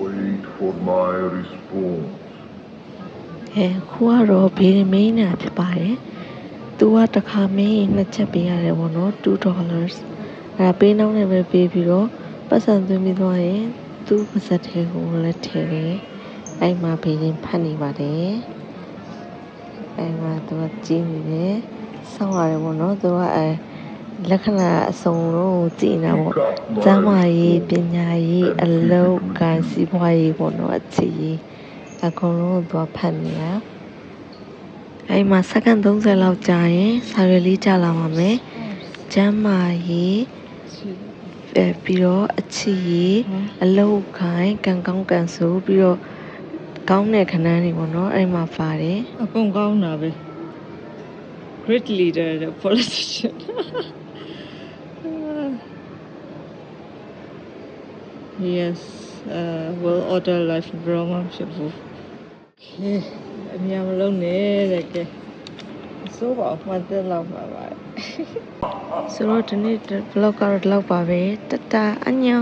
Wait for my response. ဟဲခုကတော့ဘေးမင်းနာဖြစ်ပါတယ်။ तू ကတစ်ခါမင်းရင်နှစ်ချက်ပေးရတယ်ပေါ့နော်2 dollars အဲ့ဒါပေးနှောင်းနဲ့ပဲပေးပြီးတော့ပတ်စံသွင်းပြီးသွားရင်သူ့ပါစက်ထဲကိုလည်းထည့်တယ်။အဲ့မှာဘေးရင်ဖတ်နေပါတယ်။အဲ့မှာသူကကြည့်နေတယ်။စောင့်ရတယ်ပေါ့နော်။သူကအဲ လက္ခဏာအစုံလုံးကိုကြည့်နေတာပေါ့ကျမ်းမာရေးပညာရေးအလုပ်ကံစီးပွားရေးပေါ့နော်အခြေရေးအကုန်လုံးကိုသွားဖတ်နေတာအဲ့မှာစက္ကန့်30လောက်ကြာရင်စာရွက်လေးကြာလာပါမယ်ကျမ်းမာရေးအဲပြီးတော့အခြေရေးအလုပ်ခိုင်းကံကောင်းကံဆိုပြီးတော့ကောင်းတဲ့ခဏန်းတွေပေါ့နော်အဲ့မှာပါတယ်အကုန်ကောင်းတာပဲ great leader တဲ့ politician yes uh will order life program ဖြစ်ဖို့ okay အများမလုံးနဲ့တဲ့ကဲဆိုးပါမှတ်သက်လောက်ပါပါ ဆိုတော့ဒီနေ့ vlog ကတော့ဒီလောက်ပါပဲတတအညော